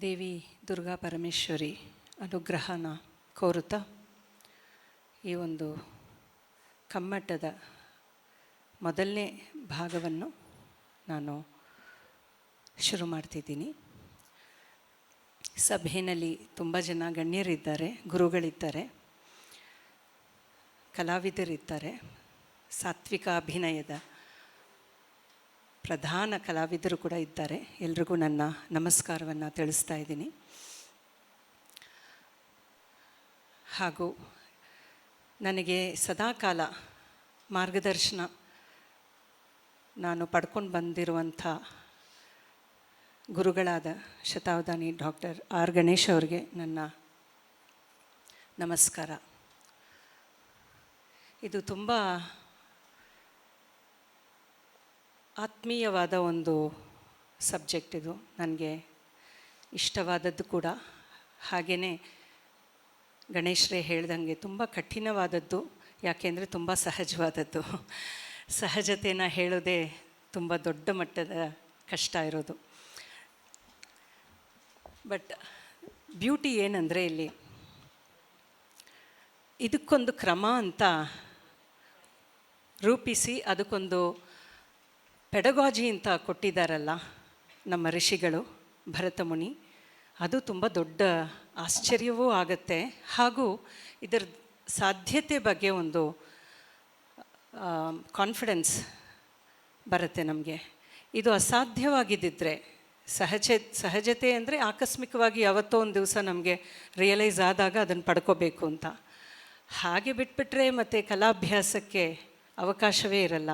ದೇವಿ ದುರ್ಗಾ ಪರಮೇಶ್ವರಿ ಅನುಗ್ರಹನ ಕೋರುತ್ತಾ ಈ ಒಂದು ಕಮ್ಮಟದ ಮೊದಲನೇ ಭಾಗವನ್ನು ನಾನು ಶುರು ಮಾಡ್ತಿದ್ದೀನಿ. ಸಭೆಯಲ್ಲಿ ತುಂಬ ಜನ ಗಣ್ಯರಿದ್ದಾರೆ, ಗುರುಗಳಿದ್ದಾರೆ, ಕಲಾವಿದರಿದ್ದಾರೆ, ಸಾತ್ವಿಕ ಅಭಿನಯದ ಪ್ರಧಾನ ಕಲಾವಿದರು ಕೂಡ ಇದ್ದಾರೆ. ಎಲ್ರಿಗೂ ನನ್ನ ನಮಸ್ಕಾರವನ್ನು ತಿಳಿಸ್ತಾ ಇದ್ದೀನಿ. ಹಾಗೂ ನನಗೆ ಸದಾಕಾಲ ಮಾರ್ಗದರ್ಶನ ನಾನು ಪಡ್ಕೊಂಡು ಬಂದಿರುವಂಥ ಗುರುಗಳಾದ ಶತಾವಧಾನಿ ಡಾಕ್ಟರ್ ಆರ್ ಗಣೇಶ್ ಅವ್ರಿಗೆ ನನ್ನ ನಮಸ್ಕಾರ. ಇದು ತುಂಬ ಆತ್ಮೀಯವಾದ ಒಂದು ಸಬ್ಜೆಕ್ಟ್ ಇದು. ನನಗೆ ಇಷ್ಟವಾದದ್ದು ಕೂಡ. ಹಾಗೆಯೇ ಗಣೇಶ್ರೇ ಹೇಳ್ದಂಗೆ ತುಂಬ ಕಠಿಣವಾದದ್ದು ಯಾಕೆಂದರೆ ತುಂಬ ಸಹಜವಾದದ್ದು. ಸಹಜತೆನ ಹೇಳೋದೇ ತುಂಬ ದೊಡ್ಡ ಮಟ್ಟದ ಕಷ್ಟ ಇರೋದು. ಬಟ್ ಬ್ಯೂಟಿ ಏನಂದರೆ ಇಲ್ಲಿ ಇದಕ್ಕೊಂದು ಕ್ರಮ ಅಂತ ರೂಪಿಸಿ ಅದಕ್ಕೊಂದು ಪೆಡಗಾಜಿ ಅಂತ ಕೊಟ್ಟಿದ್ದಾರಲ್ಲ ನಮ್ಮ ಋಷಿಗಳು ಭರತಮುನಿ, ಅದು ತುಂಬ ದೊಡ್ಡ ಆಶ್ಚರ್ಯವೂ ಆಗುತ್ತೆ. ಹಾಗೂ ಇದರ ಸಾಧ್ಯತೆ ಬಗ್ಗೆ ಒಂದು ಕಾನ್ಫಿಡೆನ್ಸ್ ಬರುತ್ತೆ ನಮಗೆ. ಇದು ಅಸಾಧ್ಯವಾಗಿದ್ದಿದ್ರೆ, ಸಹಜ, ಸಹಜತೆ ಅಂದರೆ ಆಕಸ್ಮಿಕವಾಗಿ ಯಾವತ್ತೋ ಒಂದು ದಿವಸ ನಮಗೆ ರಿಯಲೈಸ್ ಆದಾಗ ಅದನ್ನು ಪಡ್ಕೋಬೇಕು ಅಂತ. ಹಾಗೆ ಬಿಟ್ಬಿಟ್ರೆ ಮತ್ತು ಕಲಾಭ್ಯಾಸಕ್ಕೆ ಅವಕಾಶವೇ ಇರಲ್ಲ.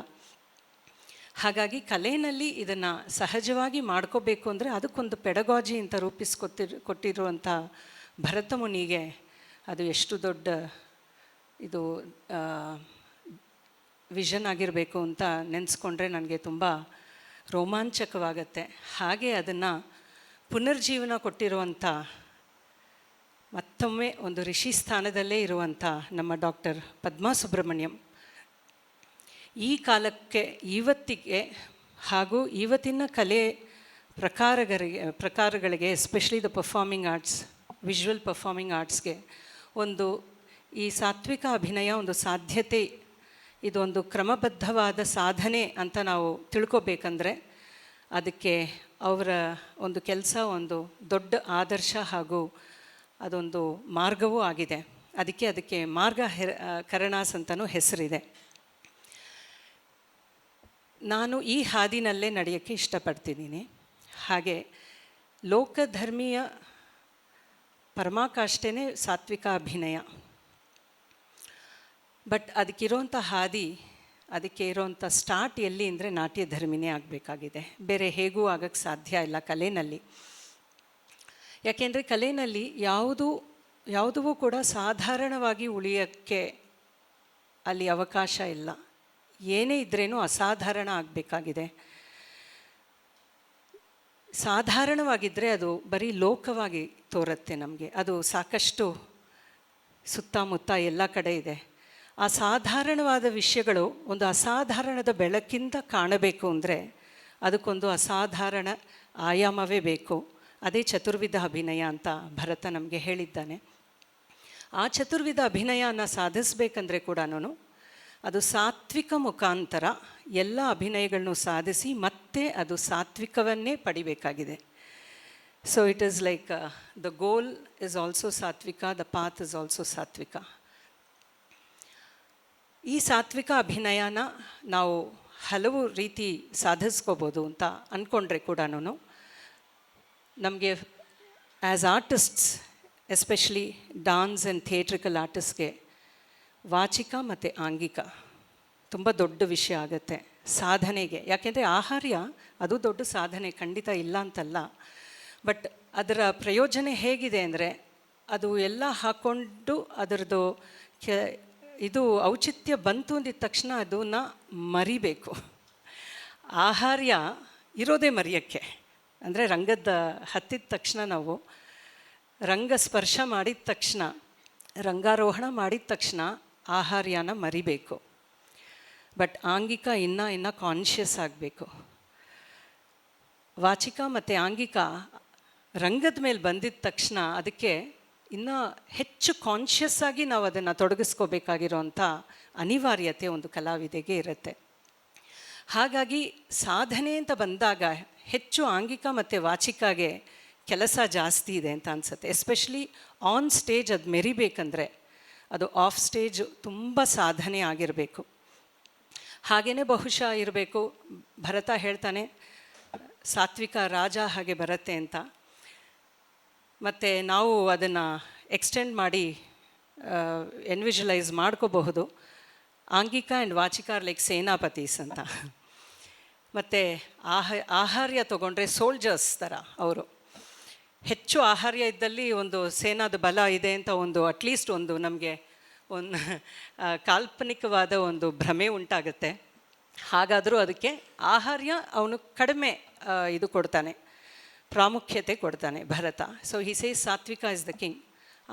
ಹಾಗಾಗಿ ಕಲೆಯಲ್ಲಿ ಇದನ್ನು ಸಹಜವಾಗಿ ಮಾಡ್ಕೋಬೇಕು ಅಂದರೆ ಅದಕ್ಕೊಂದು ಪೆಡಗಾಜಿ ಅಂತ ರೂಪಿಸ್ಕೊತಿರ್ ಕೊಟ್ಟಿರುವಂಥ ಭರತಮುನಿಗೆ ಅದು ಎಷ್ಟು ದೊಡ್ಡ ಇದು ವಿಷನ್ ಆಗಿರಬೇಕು ಅಂತ ನೆನೆಸ್ಕೊಂಡ್ರೆ ನನಗೆ ತುಂಬ ರೋಮಾಂಚಕವಾಗತ್ತೆ. ಹಾಗೆ ಅದನ್ನು ಪುನರ್ಜೀವನ ಕೊಟ್ಟಿರುವಂಥ ಮತ್ತೊಮ್ಮೆ ಒಂದು ಋಷಿ ಸ್ಥಾನದಲ್ಲೇ ಇರುವಂಥ ನಮ್ಮ ಡಾಕ್ಟರ್ ಪದ್ಮಾ ಸುಬ್ರಹ್ಮಣ್ಯಂ ಈ ಕಾಲಕ್ಕೆ, ಇವತ್ತಿಗೆ ಹಾಗೂ ಇವತ್ತಿನ ಕಲೆ ಪ್ರಕಾರಗಳಿಗೆ ಪ್ರಕಾರಗಳಿಗೆ especially the performing arts visual performing ಆರ್ಟ್ಸ್ಗೆ ಒಂದು ಈ ಸಾತ್ವಿಕ ಅಭಿನಯ ಒಂದು ಸಾಧ್ಯತೆ, ಇದೊಂದು ಕ್ರಮಬದ್ಧವಾದ ಸಾಧನೆ ಅಂತ ನಾವು ತಿಳ್ಕೊಬೇಕಂದ್ರೆ ಅದಕ್ಕೆ ಅವರ ಒಂದು ಕೆಲಸ, ಒಂದು ದೊಡ್ಡ ಆದರ್ಶ ಹಾಗೂ ಅದೊಂದು ಮಾರ್ಗವೂ ಆಗಿದೆ. ಅದಕ್ಕೆ ಅದಕ್ಕೆ ಮಾರ್ಗ ಕರಣಾಸ್ ಅಂತಲೂ ಹೆಸರಿದೆ. ನಾನು ಈ ಹಾದಿನಲ್ಲೇ ನಡೆಯೋಕ್ಕೆ ಇಷ್ಟಪಡ್ತಿದ್ದೀನಿ. ಹಾಗೆ ಲೋಕಧರ್ಮೀಯ ಪರಮಾಕಾಷ್ಟೇ ಸಾತ್ವಿಕ ಅಭಿನಯ. ಬಟ್ ಅದಕ್ಕಿರೋಂಥ ಹಾದಿ, ಅದಕ್ಕೆ ಇರೋವಂಥ ಸ್ಟಾರ್ಟ್ ಎಲ್ಲಿ ಅಂದರೆ ನಾಟ್ಯ ಧರ್ಮಿನೇ ಆಗಬೇಕಾಗಿದೆ. ಬೇರೆ ಹೇಗೂ ಆಗೋಕ್ಕೆ ಸಾಧ್ಯ ಇಲ್ಲ ಕಲೆಯಲ್ಲಿ ಯಾಕೆಂದರೆ ಕಲೆಯಲ್ಲಿ ಯಾವುದು, ಯಾವುದೂ ಕೂಡ ಸಾಧಾರಣವಾಗಿ ಉಳಿಯೋಕ್ಕೆ ಅಲ್ಲಿ ಅವಕಾಶ ಇಲ್ಲ. ಏನೇ ಇದ್ರೇನೂ ಅಸಾಧಾರಣ ಆಗಬೇಕಾಗಿದೆ. ಸಾಧಾರಣವಾಗಿದ್ದರೆ ಅದು ಬರೀ ಲೋಕವಾಗಿ ತೋರುತ್ತೆ ನಮಗೆ. ಅದು ಸಾಕಷ್ಟು ಸುತ್ತಮುತ್ತ ಎಲ್ಲ ಕಡೆ ಇದೆ. ಆ ಸಾಧಾರಣವಾದ ವಿಷಯಗಳು ಒಂದು ಅಸಾಧಾರಣದ ಬೆಳಕಿಂದ ಕಾಣಬೇಕು ಅಂದರೆ ಅದಕ್ಕೊಂದು ಅಸಾಧಾರಣ ಆಯಾಮವೇ ಬೇಕು. ಅದೇ ಚತುರ್ವಿಧ ಅಭಿನಯ ಅಂತ ಭರತ ನಮಗೆ ಹೇಳಿದ್ದಾನೆ. ಆ ಚತುರ್ವಿಧ ಅಭಿನಯನ ಸಾಧಿಸ್ಬೇಕಂದ್ರೆ ಕೂಡ ಅದು ಸಾತ್ವಿಕ ಮುಖಾಂತರ ಎಲ್ಲ ಅಭಿನಯಗಳನ್ನು ಸಾಧಿಸಿ ಮತ್ತೆ ಅದು ಸಾತ್ವಿಕವನ್ನೇ ಪಡಿಬೇಕಾಗಿದೆ. So it is like the goal is also ಸಾತ್ವಿಕ ದ ಪಾತ್ ಇಸ್ ಆಲ್ಸೋ ಸಾತ್ವಿಕ. ಈ ಸಾತ್ವಿಕ ಅಭಿನಯನ ನಾವು ಹಲವು ರೀತಿ ಸಾಧಿಸ್ಕೋಬೋದು ಅಂತ ಅಂದ್ಕೊಂಡ್ರೆ ಕೂಡ ನಮಗೆ as artists especially dance and theatrical ಆರ್ಟಿಸ್ಟ್ಗೆ ವಾಚಿಕ ಮತ್ತು ಆಂಗಿಕ. ತುಂಬ ದೊಡ್ಡ ವಿಷಯ ಆಗುತ್ತೆ ಸಾಧನೆಗೆ. ಯಾಕೆಂದರೆ ಆಹಾರ್ಯ ಅದು ದೊಡ್ಡ ಸಾಧನೆ, ಖಂಡಿತ ಇಲ್ಲ ಅಂತಲ್ಲ. ಬಟ್ ಅದರ ಪ್ರಯೋಜನ ಹೇಗಿದೆ ಅಂದರೆ ಅದು ಎಲ್ಲ ಹಾಕ್ಕೊಂಡು ಅದರದ್ದು ಕೆ, ಇದು ಔಚಿತ್ಯ ಬಂತು ಅಂದಿದ ತಕ್ಷಣ ಅದನ್ನು ಮರಿಬೇಕು. ಆಹಾರ್ಯ ಇರೋದೇ ಮರೆಯೋಕ್ಕೆ. ಅಂದರೆ ರಂಗದ ಹತ್ತಿದ ತಕ್ಷಣ ನಾವು ರಂಗ ಸ್ಪರ್ಶ ಮಾಡಿದ ತಕ್ಷಣ, ರಂಗಾರೋಹಣ ಮಾಡಿದ ತಕ್ಷಣ ಆಹಾರ್ಯನ ಮರಿಬೇಕು. ಬಟ್ ಆಂಗಿಕ ಇನ್ನೂ ಇನ್ನೂ ಕಾನ್ಷಿಯಸ್ ಆಗಬೇಕು. ವಾಚಿಕ ಮತ್ತು ಆಂಗಿಕ ರಂಗದ ಮೇಲೆ ಬಂದಿದ್ದ ತಕ್ಷಣ ಅದಕ್ಕೆ ಇನ್ನೂ ಹೆಚ್ಚು ಕಾನ್ಷಿಯಸ್ ಆಗಿ ನಾವು ಅದನ್ನು ತೊಡಗಿಸ್ಕೋಬೇಕಾಗಿರೋಂಥ ಅನಿವಾರ್ಯತೆ ಒಂದು ಕಲಾವಿದೆಗೆ ಇರುತ್ತೆ. ಹಾಗಾಗಿ ಸಾಧನೆ ಅಂತ ಬಂದಾಗ ಹೆಚ್ಚು ಆಂಗಿಕ ಮತ್ತು ವಾಚಿಕಾಗೆ ಕೆಲಸ ಜಾಸ್ತಿ ಇದೆ ಅಂತ ಅನಿಸುತ್ತೆ. ಎಸ್ಪೆಷಲಿ ಆನ್ ಸ್ಟೇಜ್ ಅದು ಮೆರಿಬೇಕಂದ್ರೆ ಅದು ಆಫ್ ಸ್ಟೇಜ್ ತುಂಬ ಸಾಧನೆ ಆಗಿರಬೇಕು. ಹಾಗೆಯೇ ಬಹುಶಃ ಇರಬೇಕು. ಭರತ ಹೇಳ್ತಾನೆ, ಸಾತ್ವಿಕ ರಾಜ ಹಾಗೆ ಬರುತ್ತೆ ಅಂತ. ಮತ್ತು ನಾವು ಅದನ್ನು ಎಕ್ಸ್ಟೆಂಡ್ ಮಾಡಿ ಎನ್ವಿಜುಲೈಸ್ ಮಾಡ್ಕೋಬಹುದು. ಆಂಗಿಕ ಆ್ಯಂಡ್ ವಾಚಿಕಾರ್ ಲೈಕ್ ಸೇನಾಪತೀಸ್ ಅಂತ. ಮತ್ತು ಆಹ, ಆಹಾರ್ಯ ತೊಗೊಂಡ್ರೆ ಸೋಲ್ಜರ್ಸ್ ಥರ ಅವರು. ಹೆಚ್ಚು ಆಹಾರ್ಯ ಇದ್ದಲ್ಲಿ ಒಂದು ಸೇನಾದ ಬಲ ಇದೆ ಅಂತ ಒಂದು ಅಟ್ಲೀಸ್ಟ್ ಒಂದು ನಮಗೆ ಒಂದು ಕಾಲ್ಪನಿಕವಾದ ಒಂದು ಭ್ರಮೆ ಉಂಟಾಗುತ್ತೆ. ಹಾಗಾದರೂ ಅದಕ್ಕೆ ಆಹಾರ್ಯ ಅವನು ಕಡಿಮೆ ಇದು ಕೊಡ್ತಾನೆ, ಪ್ರಾಮುಖ್ಯತೆ ಕೊಡ್ತಾನೆ ಭರತ. ಸೊ ಹಿ ಸೇಸ್ ಸಾತ್ವಿಕ ಇಸ್ ದ ಕಿಂಗ್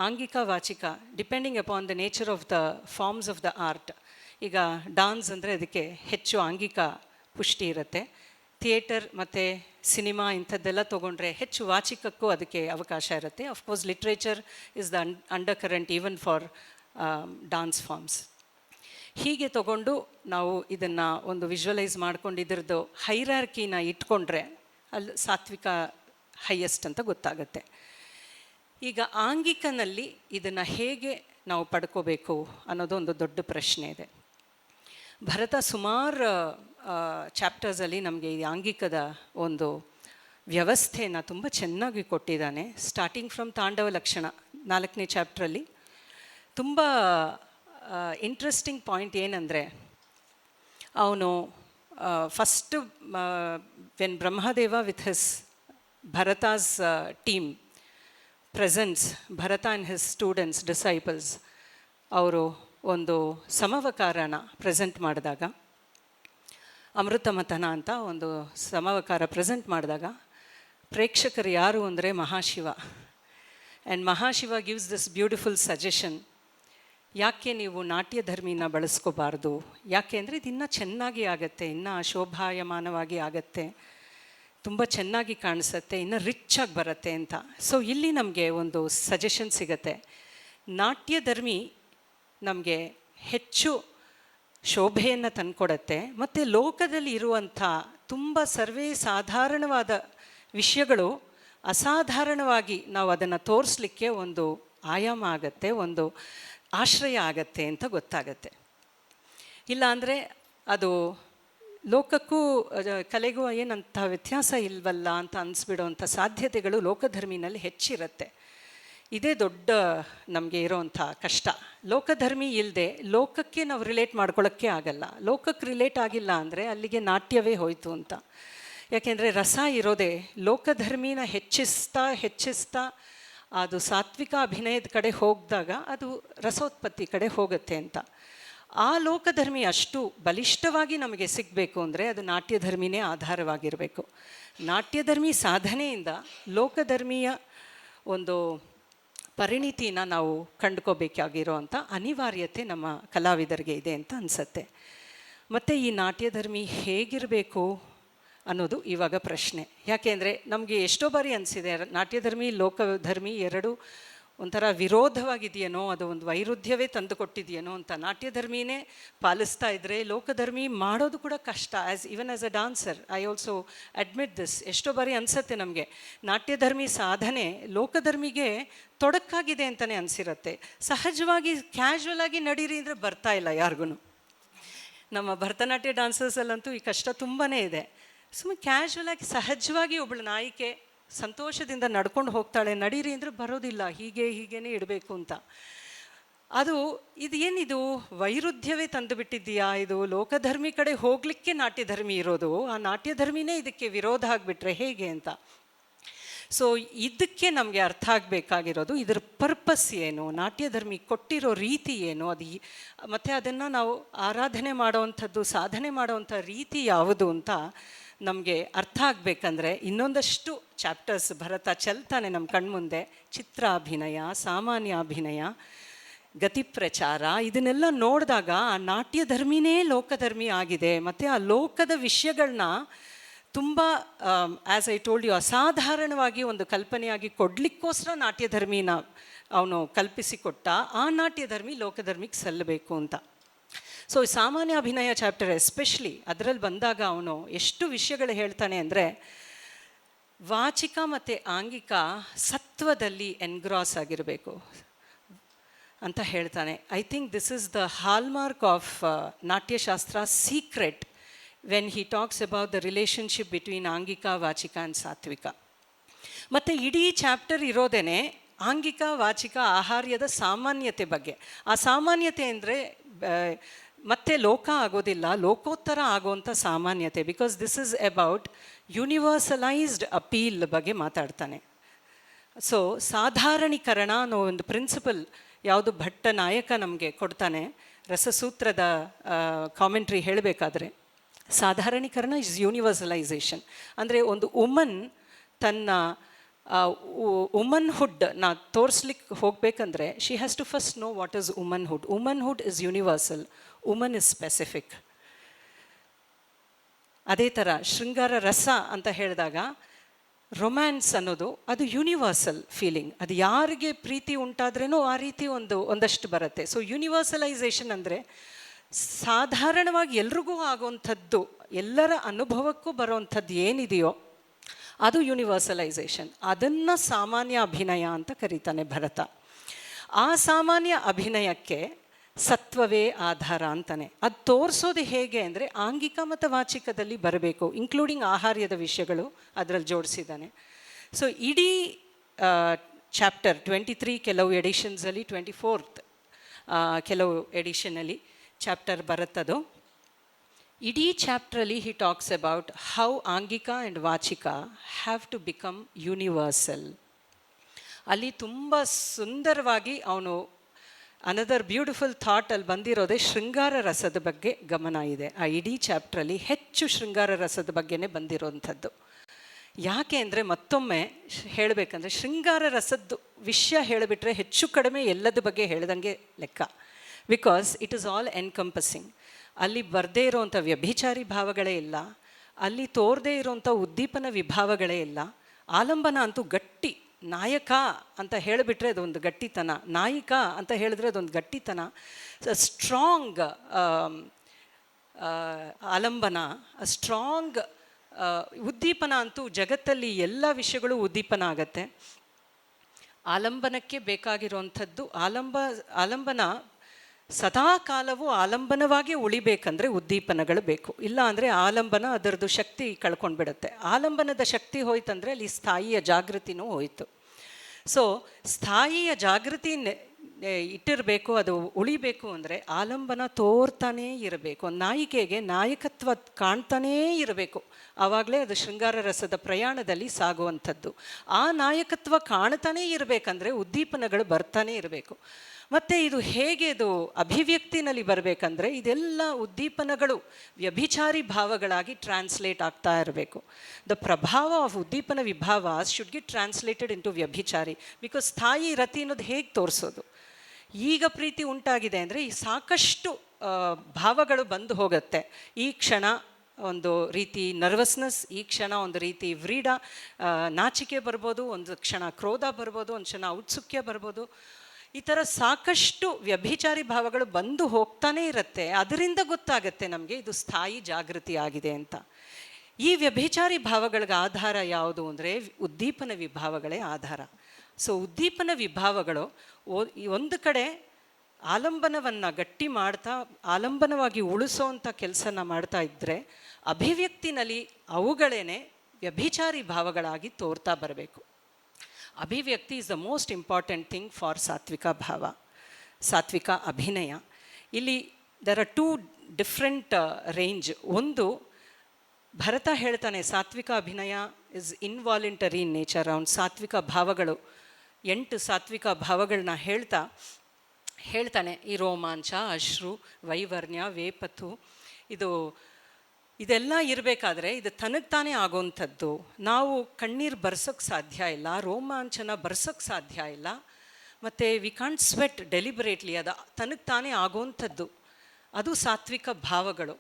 ಆಂಗಿಕ, ವಾಚಿಕ depending upon the nature of the forms of the art ಈಗ ಡಾನ್ಸ್ ಅಂದರೆ ಅದಕ್ಕೆ ಹೆಚ್ಚು ಆಂಗಿಕ ಪುಷ್ಟಿ ಇರುತ್ತೆ. ಥಿಯೇಟರ್ ಮತ್ತು ಸಿನಿಮಾ ಇಂಥದ್ದೆಲ್ಲ ತೊಗೊಂಡ್ರೆ ಹೆಚ್ಚು ವಾಚಿಕಕ್ಕೂ ಅದಕ್ಕೆ ಅವಕಾಶ ಇರುತ್ತೆ. Of course literature is the undercurrent even for dance forms ಹೀಗೆ ತಗೊಂಡು ನಾವು ಇದನ್ನು ಒಂದು ವಿಜುವಲೈಸ್ ಮಾಡ್ಕೊಂಡು ಇದ್ರದ್ದು ಹೈರಾರ್ಕಿನ ಇಟ್ಕೊಂಡ್ರೆ ಅಲ್ಲಿ ಸಾತ್ವಿಕ ಹೈಯೆಸ್ಟ್ ಅಂತ ಗೊತ್ತಾಗುತ್ತೆ. ಈಗ ಆಂಗಿಕನಲ್ಲಿ ಇದನ್ನು ಹೇಗೆ ನಾವು ಪಡ್ಕೋಬೇಕು ಅನ್ನೋದು ಒಂದು ದೊಡ್ಡ ಪ್ರಶ್ನೆ ಇದೆ. ಭರತ ಸುಮಾರು ಚಾಪ್ಟರ್ಸಲ್ಲಿ ನಮಗೆ ಈ ಆಂಗಿಕದ ಒಂದು ವ್ಯವಸ್ಥೆಯನ್ನು ತುಂಬ ಚೆನ್ನಾಗಿ ಕೊಟ್ಟಿದ್ದಾನೆ. ಸ್ಟಾರ್ಟಿಂಗ್ ಫ್ರಮ್ ತಾಂಡವ ಲಕ್ಷಣ, ನಾಲ್ಕನೇ ಚಾಪ್ಟ್ರಲ್ಲಿ ತುಂಬ ಇಂಟ್ರೆಸ್ಟಿಂಗ್ ಪಾಯಿಂಟ್ ಏನಂದರೆ, ಅವನು first when Brahmadeva with his Bharata's team presence Bharata and his students disciples ಅವರು ಒಂದು ಸಮವಕಾರನ ಪ್ರೆಸೆಂಟ್ ಮಾಡಿದಾಗ ಅಮೃತಮಥನ ಅಂತ ಒಂದು ಸಮವಕಾರ ಪ್ರೆಸೆಂಟ್ ಮಾಡಿದಾಗ ಪ್ರೇಕ್ಷಕರು ಯಾರು ಅಂದರೆ Mahashiva. And Mahashiva gives this beautiful suggestion ಯಾಕೆ ನೀವು ನಾಟ್ಯ ಧರ್ಮಿನ ಬಳಸ್ಕೋಬಾರ್ದು? ಯಾಕೆ ಅಂದರೆ ಇದು ಇನ್ನೂ ಚೆನ್ನಾಗಿ ಆಗುತ್ತೆ, ಇನ್ನೂ ಶೋಭಾಯಮಾನವಾಗಿ ಆಗತ್ತೆ, ತುಂಬ ಚೆನ್ನಾಗಿ ಕಾಣಿಸುತ್ತೆ, ಇನ್ನೂ ರಿಚ್ ಆಗಿ ಬರುತ್ತೆ ಅಂತ. ಸೊ ಇಲ್ಲಿ ನಮಗೆ ಒಂದು ಸಜೆಷನ್ ಸಿಗುತ್ತೆ. ನಾಟ್ಯಧರ್ಮಿ ನಮಗೆ ಹೆಚ್ಚು ಶೋಭೆಯನ್ನು ತಂದುಕೊಡತ್ತೆ. ಮತ್ತು ಲೋಕದಲ್ಲಿ ಇರುವಂಥ ತುಂಬ ಸರ್ವೇ ಸಾಧಾರಣವಾದ ವಿಷಯಗಳು ಅಸಾಧಾರಣವಾಗಿ ನಾವು ಅದನ್ನು ತೋರಿಸ್ಲಿಕ್ಕೆ ಒಂದು ಆಯಾಮ ಆಗತ್ತೆ, ಒಂದು ಆಶ್ರಯ ಆಗತ್ತೆ ಅಂತ ಗೊತ್ತಾಗತ್ತೆ. ಇಲ್ಲಾಂದರೆ ಅದು ಲೋಕಕ್ಕೂ ಕಲೆಗೂ ಏನಂಥ ವ್ಯತ್ಯಾಸ ಇಲ್ವಲ್ಲ ಅಂತ ಅನಿಸ್ಬಿಡೋವಂಥ ಸಾಧ್ಯತೆಗಳು ಲೋಕಧರ್ಮಿನಲ್ಲಿ ಹೆಚ್ಚಿರುತ್ತೆ. ಇದೇ ದೊಡ್ಡ ನಮಗೆ ಇರೋವಂಥ ಕಷ್ಟ. ಲೋಕಧರ್ಮಿ ಇಲ್ಲದೆ ಲೋಕಕ್ಕೆ ನಾವು ರಿಲೇಟ್ ಮಾಡ್ಕೊಳ್ಳೋಕ್ಕೆ ಆಗಲ್ಲ. ಲೋಕಕ್ಕೆ ರಿಲೇಟ್ ಆಗಿಲ್ಲ ಅಂದರೆ ಅಲ್ಲಿಗೆ ನಾಟ್ಯವೇ ಹೋಯಿತು ಅಂತ. ಯಾಕೆಂದರೆ ರಸ ಇರೋದೇ ಲೋಕಧರ್ಮಿನ ಹೆಚ್ಚಿಸ್ತಾ ಹೆಚ್ಚಿಸ್ತಾ ಅದು ಸಾತ್ವಿಕ ಅಭಿನಯದ ಕಡೆ ಹೋಗಿದಾಗ ಅದು ರಸೋತ್ಪತ್ತಿ ಕಡೆ ಹೋಗುತ್ತೆ ಅಂತ. ಆ ಲೋಕಧರ್ಮಿ ಅಷ್ಟು ಬಲಿಷ್ಠವಾಗಿ ನಮಗೆ ಸಿಗಬೇಕು ಅಂದರೆ ಅದು ನಾಟ್ಯಧರ್ಮಿನೇ ಆಧಾರವಾಗಿರಬೇಕು. ನಾಟ್ಯಧರ್ಮಿ ಸಾಧನೆಯಿಂದ ಲೋಕಧರ್ಮಿಯ ಒಂದು ಪರಿಣಿತಿನ ನಾವು ಕಂಡುಕೋಬೇಕಾಗಿರೋ ಅಂಥ ಅನಿವಾರ್ಯತೆ ನಮ್ಮ ಕಲಾವಿದರಿಗೆ ಇದೆ ಅಂತ ಅನಿಸತ್ತೆ. ಮತ್ತು ಈ ನಾಟ್ಯಧರ್ಮಿ ಹೇಗಿರಬೇಕು ಅನ್ನೋದು ಇವಾಗ ಪ್ರಶ್ನೆ. ಯಾಕೆಂದರೆ ನಮಗೆ ಎಷ್ಟೋ ಬಾರಿ ಅನಿಸಿದೆ, ನಾಟ್ಯಧರ್ಮಿ, ಲೋಕಧರ್ಮಿ ಎರಡು ಒಂಥರ ವಿರೋಧವಾಗಿದೆಯೇನೋ, ಅದು ಒಂದು ವೈರುಧ್ಯವೇ ತಂದು ಕೊಟ್ಟಿದೆಯೇನೋ ಅಂತ ನಾಟ್ಯಧರ್ಮಿನೇ ಪಾಲಿಸ್ತಾ ಇದ್ದರೆ ಲೋಕಧರ್ಮಿ ಮಾಡೋದು ಕೂಡ ಕಷ್ಟ. As even as a dancer I also admit this ಎಷ್ಟೋ ಬಾರಿ ಅನಿಸುತ್ತೆ ನಮಗೆ, ನಾಟ್ಯಧರ್ಮಿ ಸಾಧನೆ ಲೋಕಧರ್ಮಿಗೆ ತೊಡಕಾಗಿದೆ ಅಂತಲೇ ಅನಿಸಿರುತ್ತೆ. ಸಹಜವಾಗಿ ಕ್ಯಾಶುವಲ್ ಆಗಿ ನಡೀರಿ ಅಂದರೆ ಬರ್ತಾ ಇಲ್ಲ ಯಾರಿಗೂ ನಮ್ಮ ಭರತನಾಟ್ಯ ಡಾನ್ಸರ್ಸಲ್ಲಂತೂ ಈ ಕಷ್ಟ ತುಂಬಾ ಇದೆ. ಸುಮ್ಮನೆ ಕ್ಯಾಶುವಲ್ ಆಗಿ ಸಹಜವಾಗಿ ಒಬ್ಬಳು ನಾಯಿಕೆ ಸಂತೋಷದಿಂದ ನಡ್ಕೊಂಡು ಹೋಗ್ತಾಳೆ, ನಡೀರಿ ಅಂದರೆ ಬರೋದಿಲ್ಲ, ಹೀಗೆ ಹೀಗೇನೆ ಇಡಬೇಕು ಅಂತ. ಅದು ಇದು ಏನಿದು ವೈರುಧ್ಯವೇ ತಂದು ಬಿಟ್ಟಿದ್ದೀಯಾ ಇದು? ಲೋಕಧರ್ಮಿ ಕಡೆ ಹೋಗಲಿಕ್ಕೆ ನಾಟ್ಯಧರ್ಮಿ ಇರೋದು, ಆ ನಾಟ್ಯಧರ್ಮಿನೇ ಇದಕ್ಕೆ ವಿರೋಧ ಆಗಿಬಿಟ್ರೆ ಹೇಗೆ ಅಂತ? ಸೊ ಇದಕ್ಕೆ ನಮಗೆ ಅರ್ಥ ಆಗಬೇಕಾಗಿರೋದು, ಇದರ ಪರ್ಪಸ್ ಏನು? ನಾಟ್ಯಧರ್ಮಿ ಕೊಟ್ಟಿರೋ ರೀತಿ ಏನು? ಅದು ಮತ್ತು ಅದನ್ನು ನಾವು ಆರಾಧನೆ ಮಾಡೋವಂಥದ್ದು ಸಾಧನೆ ಮಾಡೋವಂಥ ರೀತಿ ಯಾವುದು ಅಂತ ನಮಗೆ ಅರ್ಥ ಆಗಬೇಕಂದ್ರೆ ಇನ್ನೊಂದಷ್ಟು ಚಾಪ್ಟರ್ಸ್ ಭರತ ಚೆಲ್ತಾನೆ ನಮ್ಮ ಕಣ್ಮುಂದೆ. ಚಿತ್ರಾಭಿನಯ ಸಾಮಾನ್ಯ ಅಭಿನಯ ಗತಿ ಪ್ರಚಾರ ಇದನ್ನೆಲ್ಲ ನೋಡಿದಾಗ ಆ ನಾಟ್ಯಧರ್ಮಿನೇ ಲೋಕಧರ್ಮಿ ಆಗಿದೆ. ಮತ್ತು ಆ ಲೋಕದ ವಿಷಯಗಳನ್ನ ತುಂಬ ಆ್ಯಸ್ ಐ ಟೋಲ್ಡ್ ಯು ಅಸಾಧಾರಣವಾಗಿ ಒಂದು ಕಲ್ಪನೆಯಾಗಿ ಕೊಡಲಿಕ್ಕೋಸ್ಕರ ನಾಟ್ಯಧರ್ಮಿನ ಅವನು ಕಲ್ಪಿಸಿಕೊಟ್ಟ ಆ ನಾಟ್ಯಧರ್ಮಿ ಲೋಕಧರ್ಮಿಗೆ ಸಲ್ಲಬೇಕು ಅಂತ. ಸೊ ಸಾಮಾನ್ಯ ಅಭಿನಯ ಚಾಪ್ಟರ್ ಎಸ್ಪೆಷಲಿ ಅದರಲ್ಲಿ ಬಂದಾಗ ಅವನು ಎಷ್ಟು ವಿಷಯಗಳು ಹೇಳ್ತಾನೆ ಅಂದರೆ, ವಾಚಿಕ ಮತ್ತು ಆಂಗಿಕ ಸತ್ವದಲ್ಲಿ ಎನ್ಗ್ರಾಸ್ ಆಗಿರಬೇಕು ಅಂತ ಹೇಳ್ತಾನೆ. I think this is the hallmark of Natyashastra secret when he talks about the relationship between ಆಂಗಿಕ, ವಾಚಿಕ ಆ್ಯಂಡ್ ಸಾತ್ವಿಕ. ಮತ್ತು ಇಡೀ ಚಾಪ್ಟರ್ ಇರೋದೇ ಆಂಗಿಕ, ವಾಚಿಕ, ಆಹಾರ್ಯದ ಸಾಮಾನ್ಯತೆ ಬಗ್ಗೆ. ಆ ಸಾಮಾನ್ಯತೆ ಅಂದರೆ ಮತ್ತೆ ಲೋಕ ಆಗೋದಿಲ್ಲ, ಲೋಕೋತ್ತರ ಆಗುವಂಥ ಸಾಮಾನ್ಯತೆ because this is about universalised appeal ಬಗ್ಗೆ ಮಾತಾಡ್ತಾನೆ. ಸೊ ಸಾಧಾರಣೀಕರಣ ಅನ್ನೋ ಒಂದು ಪ್ರಿನ್ಸಿಪಲ್ ಯಾವುದು ಭಟ್ಟ ನಾಯಕ ನಮಗೆ ಕೊಡ್ತಾನೆ, ರಸಸೂತ್ರದ ಕಾಮೆಂಟ್ರಿ ಹೇಳಬೇಕಾದ್ರೆ. ಸಾಧಾರಣೀಕರಣ ಇಸ್ ಯೂನಿವರ್ಸಲೈಸೇಷನ್ ಅಂದರೆ ಒಂದು ಉಮನ್ ತನ್ನ ವುಮನ್ಹುಡ್ ನಾ ತೋರಿಸ್ಲಿಕ್ಕೆ ಹೋಗಬೇಕಂದ್ರೆ she has to first know what is womanhood womanhood is universal woman is specific ಅದೇ ಥರ ಶೃಂಗಾರ ರಸ ಅಂತ ಹೇಳಿದಾಗ ರೊಮ್ಯಾನ್ಸ್ ಅನ್ನೋದು ಅದು ಯೂನಿವರ್ಸಲ್ ಫೀಲಿಂಗ್ ಅದು ಯಾರಿಗೆ ಪ್ರೀತಿ ಉಂಟಾದ್ರೂ ಆ ರೀತಿ ಒಂದು, ಒಂದಷ್ಟು ಬರುತ್ತೆ. ಸೊ ಯೂನಿವರ್ಸಲೈಸೇಷನ್ ಅಂದರೆ ಸಾಧಾರಣವಾಗಿ ಎಲ್ರಿಗೂ ಆಗುವಂಥದ್ದು, ಎಲ್ಲರ ಅನುಭವಕ್ಕೂ ಬರುವಂಥದ್ದು ಏನಿದೆಯೋ ಅದು ಯೂನಿವರ್ಸಲೈಸೇಷನ್ ಅದನ್ನು ಸಾಮಾನ್ಯ ಅಭಿನಯ ಅಂತ ಕರೀತಾನೆ ಭರತ. ಆ ಸಾಮಾನ್ಯ ಅಭಿನಯಕ್ಕೆ ಸತ್ವವೇ ಆಧಾರ ಅಂತಾನೆ. ಅದು ತೋರಿಸೋದು ಹೇಗೆ ಅಂದರೆ ಆಂಗಿಕ ಮತ್ತು ವಾಚಿಕದಲ್ಲಿ ಬರಬೇಕು ಇನ್ಕ್ಲೂಡಿಂಗ್ ಆಹಾರ್ಯದ ವಿಷಯಗಳು ಅದರಲ್ಲಿ ಜೋಡಿಸಿದ್ದಾನೆ. ಸೊ ಇಡೀ ಚಾಪ್ಟರ್ ಟ್ವೆಂಟಿ ತ್ರೀ ಕೆಲವು ಎಡಿಷನ್ಸಲ್ಲಿ ಟ್ವೆಂಟಿ ಫೋರ್ತ್ ಕೆಲವು ಎಡಿಷನಲ್ಲಿ ಚಾಪ್ಟರ್ ಬರುತ್ತದು, ಇಡೀ ಚಾಪ್ಟ್ರಲ್ಲಿ ಹಿ ಟಾಕ್ಸ್ ಅಬೌಟ್ ಹೌ ಆಂಗಿಕ and ವಾಚಿಕ have to become universal ಅಲ್ಲಿ ತುಂಬ ಸುಂದರವಾಗಿ ಅವನು ಅನದರ್ ಬ್ಯೂಟಿಫುಲ್ ಥಾಟ್ ಅಲ್ಲಿ ಬಂದಿರೋದೇ ಶೃಂಗಾರ ರಸದ ಬಗ್ಗೆ ಗಮನ ಇದೆ. ಆ ಇಡೀ ಚಾಪ್ಟ್ರಲ್ಲಿ ಹೆಚ್ಚು ಶೃಂಗಾರ ರಸದ ಬಗ್ಗೆನೇ ಬಂದಿರೋವಂಥದ್ದು ಯಾಕೆ ಅಂದರೆ ಮತ್ತೊಮ್ಮೆ ಹೇಳಬೇಕಂದ್ರೆ ಶೃಂಗಾರ ರಸದ್ದು ವಿಷಯ ಹೇಳಿಬಿಟ್ರೆ ಹೆಚ್ಚು ಕಡಿಮೆ ಎಲ್ಲದ ಬಗ್ಗೆ ಹೇಳ್ದಂಗೆ ಲೆಕ್ಕ. Because it is all encompassing ಅಲ್ಲಿ ಬರದೇ ಇರೋವಂಥ ವ್ಯಭಿಚಾರಿ ಭಾವಗಳೇ ಇಲ್ಲ. ಅಲ್ಲಿ ತೋರದೇ ಇರೋವಂಥ ಉದ್ದೀಪನ ವಿಭಾವಗಳೇ ಇಲ್ಲ. ಆಲಂಬನ ಅಂತೂ ಗಟ್ಟಿ ನಾಯಕ ಅಂತ ಹೇಳಿಬಿಟ್ರೆ ಅದೊಂದು ಗಟ್ಟಿತನ. ನಾಯಿಕ ಅಂತ ಹೇಳಿದ್ರೆ ಅದೊಂದು ಗಟ್ಟಿತನ. ಸ್ಟ್ರಾಂಗ್ ಆಲಂಬನ ಸ್ಟ್ರಾಂಗ್ ಉದ್ದೀಪನ ಅಂತೂ ಜಗತ್ತಲ್ಲಿ ಎಲ್ಲ ವಿಷಯಗಳು ಉದ್ದೀಪನ ಆಗತ್ತೆ. ಆಲಂಬನಕ್ಕೆ ಬೇಕಾಗಿರುವಂಥದ್ದು ಆಲಂಬ, ಆಲಂಬನ ಸದಾ ಕಾಲವು ಆಲಂಬನವಾಗಿ ಉಳಿಬೇಕಂದ್ರೆ ಉದ್ದೀಪನಗಳು ಬೇಕು. ಇಲ್ಲ ಅಂದರೆ ಆಲಂಬನ ಅದರದ್ದು ಶಕ್ತಿ ಕಳ್ಕೊಂಡ್ಬಿಡುತ್ತೆ. ಆಲಂಬನದ ಶಕ್ತಿ ಹೋಯ್ತಂದ್ರೆ ಅಲ್ಲಿ ಸ್ಥಾಯಿಯ ಜಾಗೃತಿನೂ ಹೋಯಿತು. ಸೊ ಸ್ಥಾಯಿಯ ಜಾಗೃತಿ ಇಟ್ಟಿರಬೇಕು, ಅದು ಉಳಿಬೇಕು ಅಂದರೆ ಆಲಂಬನ ತೋರ್ತಾನೇ ಇರಬೇಕು. ನಾಯಿಕೆಗೆ ನಾಯಕತ್ವ ಕಾಣ್ತಾನೇ ಇರಬೇಕು. ಆವಾಗಲೇ ಅದು ಶೃಂಗಾರ ರಸದ ಪ್ರಯಾಣದಲ್ಲಿ ಸಾಗುವಂಥದ್ದು. ಆ ನಾಯಕತ್ವ ಕಾಣ್ತಾನೇ ಇರಬೇಕಂದ್ರೆ ಉದ್ದೀಪನಗಳು ಬರ್ತಾನೆ ಇರಬೇಕು. ಮತ್ತು ಇದು ಹೇಗೆ ಇದು ಅಭಿವ್ಯಕ್ತಿನಲ್ಲಿ ಬರಬೇಕಂದ್ರೆ ಇದೆಲ್ಲ ಉದ್ದೀಪನಗಳು, ವ್ಯಭಿಚಾರಿ ಭಾವಗಳಾಗಿ ಟ್ರಾನ್ಸ್ಲೇಟ್ ಆಗ್ತಾ ಇರಬೇಕು. The prabhava of ಉದ್ದೀಪನ ವಿಭಾವ should get translated into ವ್ಯಭಿಚಾರಿ. Because ಸ್ಥಾಯಿ ರತಿ ಅನ್ನೋದು ಹೇಗೆ ತೋರಿಸೋದು? ಈಗ ಪ್ರೀತಿ ಉಂಟಾಗಿದೆ ಅಂದರೆ ಈ ಸಾಕಷ್ಟು ಭಾವಗಳು ಬಂದು ಹೋಗುತ್ತೆ. ಈ ಕ್ಷಣ ಒಂದು ರೀತಿ ನರ್ವಸ್ನೆಸ್ ಈ ಕ್ಷಣ ಒಂದು ರೀತಿ ವ್ರೀಡ ನಾಚಿಕೆ ಬರ್ಬೋದು, ಒಂದು ಕ್ಷಣ ಕ್ರೋಧ ಬರ್ಬೋದು, ಒಂದು ಕ್ಷಣ ಔತ್ಸುಕ್ಯ ಬರ್ಬೋದು. ಈ ಥರ ಸಾಕಷ್ಟು ವ್ಯಭಿಚಾರಿ ಭಾವಗಳು ಬಂದು ಹೋಗ್ತಾನೇ ಇರುತ್ತೆ. ಅದರಿಂದ ಗೊತ್ತಾಗತ್ತೆ ನಮಗೆ ಇದು ಸ್ಥಾಯಿ ಜಾಗೃತಿ ಆಗಿದೆ ಅಂತ. ಈ ವ್ಯಭಿಚಾರಿ ಭಾವಗಳಿಗೆ ಆಧಾರ ಯಾವುದು ಅಂದರೆ ಉದ್ದೀಪನ ವಿಭಾವಗಳೇ ಆಧಾರ. ಸೊ ಉದ್ದೀಪನ ವಿಭಾವಗಳು ಒಂದು ಕಡೆ ಆಲಂಬನವನ್ನು ಗಟ್ಟಿ ಮಾಡ್ತಾ, ಆಲಂಬನವಾಗಿ ಉಳಿಸೋವಂಥ ಕೆಲಸನ ಮಾಡ್ತಾ ಇದ್ದರೆ ಅಭಿವ್ಯಕ್ತಿನಲ್ಲಿ ಅವುಗಳೇನೆ ವ್ಯಭಿಚಾರಿ ಭಾವಗಳಾಗಿ ತೋರ್ತಾ ಬರಬೇಕು. ಅಭಿವ್ಯಕ್ತಿ is the most important thing for ಸಾತ್ವಿಕ ಭಾವ, ಸಾತ್ವಿಕ ಅಭಿನಯ. ಇಲ್ಲಿ there are two different range ಒಂದು, ಭರತ ಹೇಳ್ತಾನೆ, ಸಾತ್ವಿಕ ಅಭಿನಯ ಇಸ್ ಇನ್ವಾಲಂಟರಿ ಇನ್ ನೇಚರ್ ಅವ್ನು ಸಾತ್ವಿಕ ಭಾವಗಳು, ಎಂಟು ಸಾತ್ವಿಕ ಭಾವಗಳನ್ನ ಹೇಳ್ತಾ, ಹೇಳ್ತಾನೆ, ಈ ರೋಮಾಂಚ, ಅಶ್ರು, ವೈವರ್ಣ್ಯ ವೇಪಥು ಇದು ಇದೆಲ್ಲ ಇರಬೇಕಾದ್ರೆ ಇದು ತನಗೆ ತಾನೇ ಆಗೋವಂಥದ್ದು ನಾವು ಕಣ್ಣೀರು ಬರ್ಸೋಕ್ಕೆ ಸಾಧ್ಯ ಇಲ್ಲ, ರೋಮಾಂಚನ ಬರ್ಸೋಕ್ಕೆ ಸಾಧ್ಯ ಇಲ್ಲ, ಮತ್ತು ವಿ ಕಾಂಟ್ ಸ್ವೆಟ್ ಡೆಲಿಬರೇಟ್ಲಿ ಅದು ತನಗೆ ತಾನೇ ಆಗೋವಂಥದ್ದು ಅದು ಸಾತ್ವಿಕ ಭಾವಗಳು.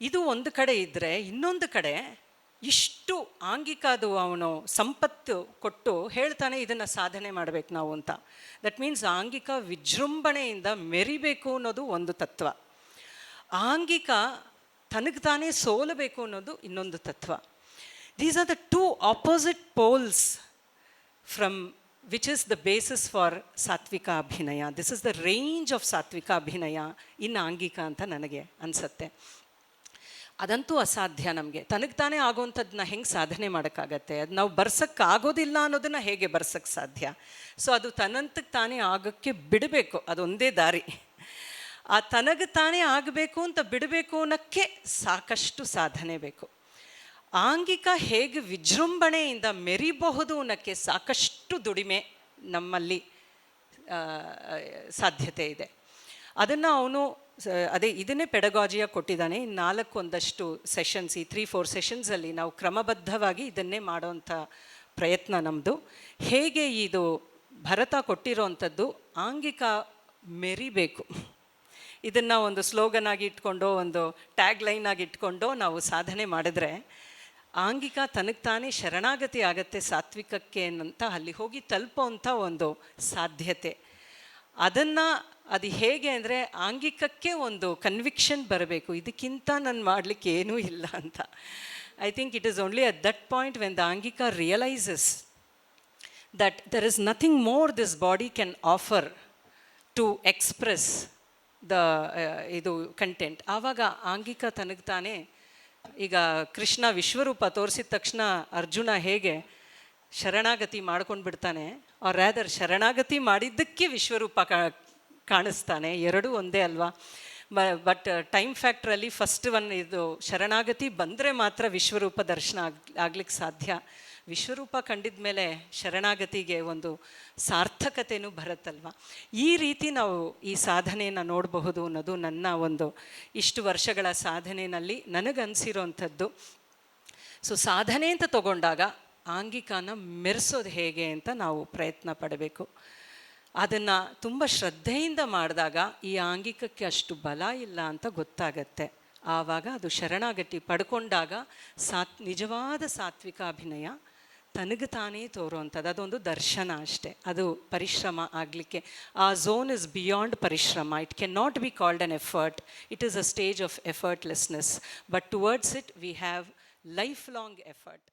ಇದು ಒಂದು ಕಡೆ ಇದ್ದರೆ ಇನ್ನೊಂದು ಕಡೆ ಇಷ್ಟು ಆಂಗಿಕಾದು ಅವನು ಸಂಪತ್ತು ಕೊಟ್ಟು ಹೇಳ್ತಾನೆ ಇದನ್ನು ಸಾಧನೆ ಮಾಡಬೇಕು ನಾವು ಅಂತ. ದಟ್ ಮೀನ್ಸ್ ಆಂಗಿಕ ವಿಜೃಂಭಣೆಯಿಂದ ಮೆರಿಬೇಕು ಅನ್ನೋದು ಒಂದು ತತ್ವ. ಆಂಗಿಕ ತನಗೆ ತಾನೇ ಸೋಲಬೇಕು ಅನ್ನೋದು ಇನ್ನೊಂದು ತತ್ವ. These are the two opposite poles from which is the basis for ಸಾತ್ವಿಕ ಅಭಿನಯ. This is the range of ಸಾತ್ವಿಕ ಅಭಿನಯ ಇನ್ ಆಂಗಿಕ ಅಂತ ನನಗೆ ಅನಿಸುತ್ತೆ. ಅದಂತೂ ಅಸಾಧ್ಯ ನಮಗೆ. ತನಗೆ ತಾನೇ ಆಗೋವಂಥದ್ದನ್ನ ಹೆಂಗೆ ಸಾಧನೆ ಮಾಡೋಕ್ಕಾಗತ್ತೆ? ಅದು ನಾವು ಬರ್ಸೋಕ್ಕಾಗೋದಿಲ್ಲ ಅನ್ನೋದನ್ನು ಹೇಗೆ ಬರ್ಸಕ್ಕೆ ಸಾಧ್ಯ? ಸೊ ಅದು ತನ್ನಂತಕ್ಕೆ ತಾನೇ ಆಗೋಕ್ಕೆ ಬಿಡಬೇಕು. ಅದೊಂದೇ ದಾರಿ. ಆ ತನಗೆ ತಾನೇ ಆಗಬೇಕು ಅಂತ ಬಿಡಬೇಕು ಅನ್ನೋಕ್ಕೆ ಸಾಕಷ್ಟು ಸಾಧನೆ ಬೇಕು. ಆಂಗಿಕ ಹೇಗೆ ವಿಜೃಂಭಣೆಯಿಂದ ಮೆರಿಬಹುದು ಅನ್ನೋಕ್ಕೆ ಸಾಕಷ್ಟು ದುಡಿಮೆ ನಮ್ಮಲ್ಲಿ ಸಾಧ್ಯತೆ ಇದೆ. ಅದನ್ನು ಅವನು, ಅದೇ ಇದನ್ನೇ ಪೆಡಗಾಜಿಯ ಕೊಟ್ಟಿದ್ದಾನೆ. ನಾಲ್ಕು ಒಂದಷ್ಟು ಸೆಷನ್ಸ್, ಈ ತ್ರೀ ಫೋರ್ ಸೆಷನ್ಸಲ್ಲಿ ನಾವು ಕ್ರಮಬದ್ಧವಾಗಿ ಇದನ್ನೇ ಮಾಡೋವಂಥ ಪ್ರಯತ್ನ ನಮ್ಮದು ಹೇಗೆ ಇದು ಭರತ ಕೊಟ್ಟಿರೋವಂಥದ್ದು ಆಂಗಿಕ ಮೆರಿಬೇಕು. ಇದನ್ನು ಒಂದು ಸ್ಲೋಗನ್ ಆಗಿ ಇಟ್ಕೊಂಡು, ಒಂದು ಟ್ಯಾಗ್ ಲೈನ್ ಆಗಿ ಇಟ್ಕೊಂಡು ನಾವು ಸಾಧನೆ ಮಾಡಿದ್ರೆ ಆಂಗಿಕ ತನಗೆ ತಾನೇ ಶರಣಾಗತಿ ಆಗತ್ತೆ ಸಾತ್ವಿಕಕ್ಕೆ ಅಂತ ಅಲ್ಲಿ ಹೋಗಿ ತಲುಪೋವಂಥ ಒಂದು ಸಾಧ್ಯತೆ. ಅದನ್ನು ಅದು ಹೇಗೆ ಅಂದರೆ ಆಂಗಿಕಕ್ಕೆ ಒಂದು ಕನ್ವಿಕ್ಷನ್ ಬರಬೇಕು. ಇದಕ್ಕಿಂತ ನಾನು ಮಾಡಲಿಕ್ಕೆ ಏನೂ ಇಲ್ಲ ಅಂತ. I think it is only at that point when the ಆಂಗಿಕ realises that there is nothing more this body can offer to express uh, ಇದು ಕಂಟೆಂಟ್ ಆವಾಗ ಆಂಗಿಕ ತನಗೆ ತಾನೇ ಈಗ ಕೃಷ್ಣ ವಿಶ್ವರೂಪ ತೋರಿಸಿದ ತಕ್ಷಣ ಅರ್ಜುನ ಹೇಗೆ ಶರಣಾಗತಿ ಮಾಡ್ಕೊಂಡು ಬಿಡ್ತಾನೆ ಅವ್ರ ರ್ಯಾದರ್ ಶರಣಾಗತಿ ಮಾಡಿದ್ದಕ್ಕೆ ವಿಶ್ವರೂಪ ಕಾಣಿಸ್ತಾನೆ. ಎರಡೂ ಒಂದೇ ಅಲ್ವಾ? ಬಟ್ ಟೈಮ್ ಫ್ಯಾಕ್ಟ್ರಲ್ಲಿ ಫಸ್ಟ್ ಒನ್ ಇದು ಶರಣಾಗತಿ ಬಂದರೆ ಮಾತ್ರ ವಿಶ್ವರೂಪ ದರ್ಶನ ಆಗ್ ಆಗ್ಲಿಕ್ಕೆ ಸಾಧ್ಯ. ವಿಶ್ವರೂಪ ಕಂಡಿದ ಮೇಲೆ ಶರಣಾಗತಿಗೆ ಒಂದು ಸಾರ್ಥಕತೆಯೂ ಬರುತ್ತಲ್ವ? ಈ ರೀತಿ ನಾವು ಈ ಸಾಧನೆಯನ್ನು ನೋಡಬಹುದು ಅನ್ನೋದು ನನ್ನ ಒಂದು ಇಷ್ಟು ವರ್ಷಗಳ ಸಾಧನೆಯಲ್ಲಿ ನನಗನ್ಸಿರೋವಂಥದ್ದು ಸೊ ಸಾಧನೆ ಅಂತ ತಗೊಂಡಾಗ ಆಂಗಿಕನ ಮೆರೆಸೋದು ಹೇಗೆ ಅಂತ ನಾವು ಪ್ರಯತ್ನ ಪಡಬೇಕು. ಅದನ್ನು ತುಂಬ ಶ್ರದ್ಧೆಯಿಂದ ಮಾಡಿದಾಗ ಈ ಆಂಗಿಕಕ್ಕೆ ಅಷ್ಟು ಬಲ ಇಲ್ಲ ಅಂತ ಗೊತ್ತಾಗತ್ತೆ. ಆವಾಗ ಅದು ಶರಣಾಗತಿ ಪಡ್ಕೊಂಡಾಗ ಸಾತ್ ನಿಜವಾದ ಸಾತ್ವಿಕ ಅಭಿನಯ ತನಗೆ ತಾನೇ ತೋರುವಂಥದ್ದು. ಅದೊಂದು ದರ್ಶನ ಅಷ್ಟೇ. ಅದು ಪರಿಶ್ರಮ ಆಗಲಿಕ್ಕೆ. ಆ ಝೋನ್ ಇಸ್ ಬಿಯಾಂಡ್ ಪರಿಶ್ರಮ. It can not be called an effort it is a stage of effortlessness but towards it we have life long effort